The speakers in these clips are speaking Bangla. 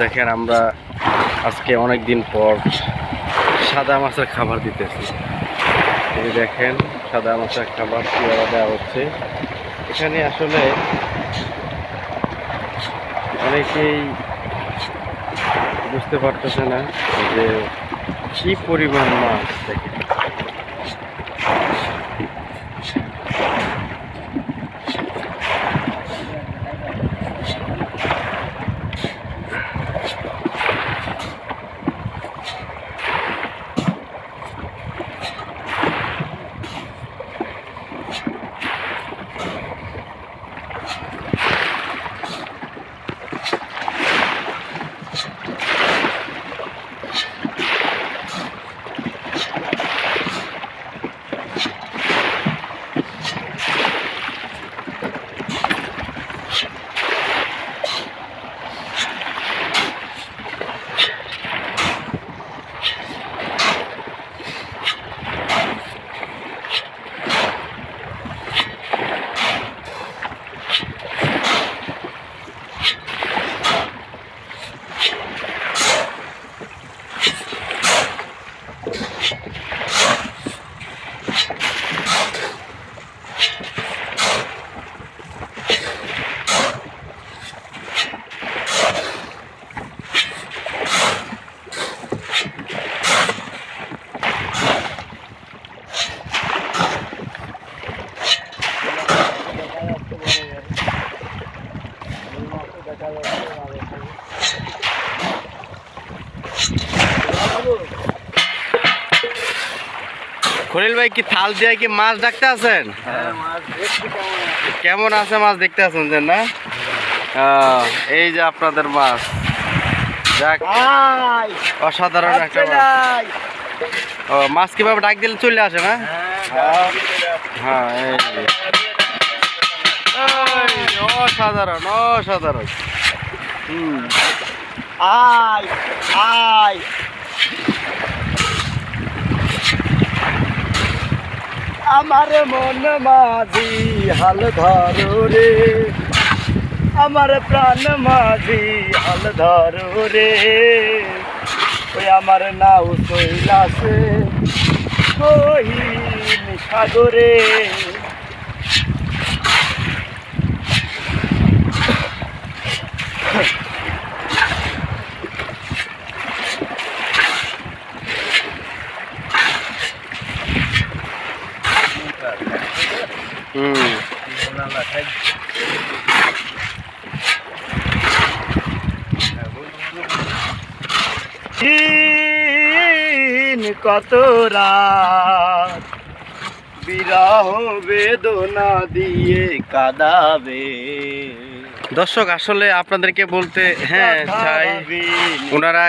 দেখেন আমরা আজকে অনেক দিন পর সাদা মাছের খাবার দিতেছি। এই দেখেন, সাদা মাছের খাবার কীভাবে দেওয়া হচ্ছে। এখানে আসলে অনেকেই বুঝতে পারতেছে না যে কি পরিমাণ মাছ দেখেন। খলিল ভাই কি থাল দিয়ে কি মাছ ডাকতে আছেন? কেমন আছে মাছ দেখতে আছেন যে না? এই যে আপনাদের মাছ। যাক অসাধারণ একটা মাছ। ও মাছ কীভাবে ডাক দিলে চলে আসে না? হ্যাঁ এই যে, অসাধারণ অসাধারণ। হুম। আয় আয়। আমার মন মাঝি, হাল ধরো রে। আমার প্রাণ মাঝি, হাল ধরো রে। ওই আমার নাও শৈলাসে কহিন সাগরে। হুম কত রাত? বিরহ বেদনা দিয়ে কাদাবে। দর্শক আসলে আপনাদেরকে বলতে হ্যাঁ চাই ওনারা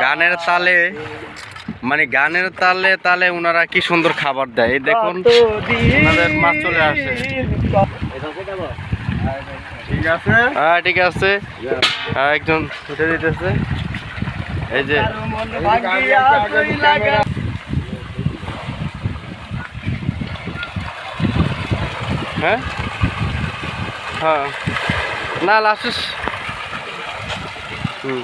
গানের তালে মানে গানের তালে তালে ওনারা কি সুন্দর খাবার দেয়। এই দেখুন ওনাদের মাছ চলে আসে। ঠিক আছে? হ্যাঁ ঠিক আছে। হ্যাঁ একজন দিতেছে। এই যে। হ্যাঁ? হ্যাঁ। না লাস্ট হুম।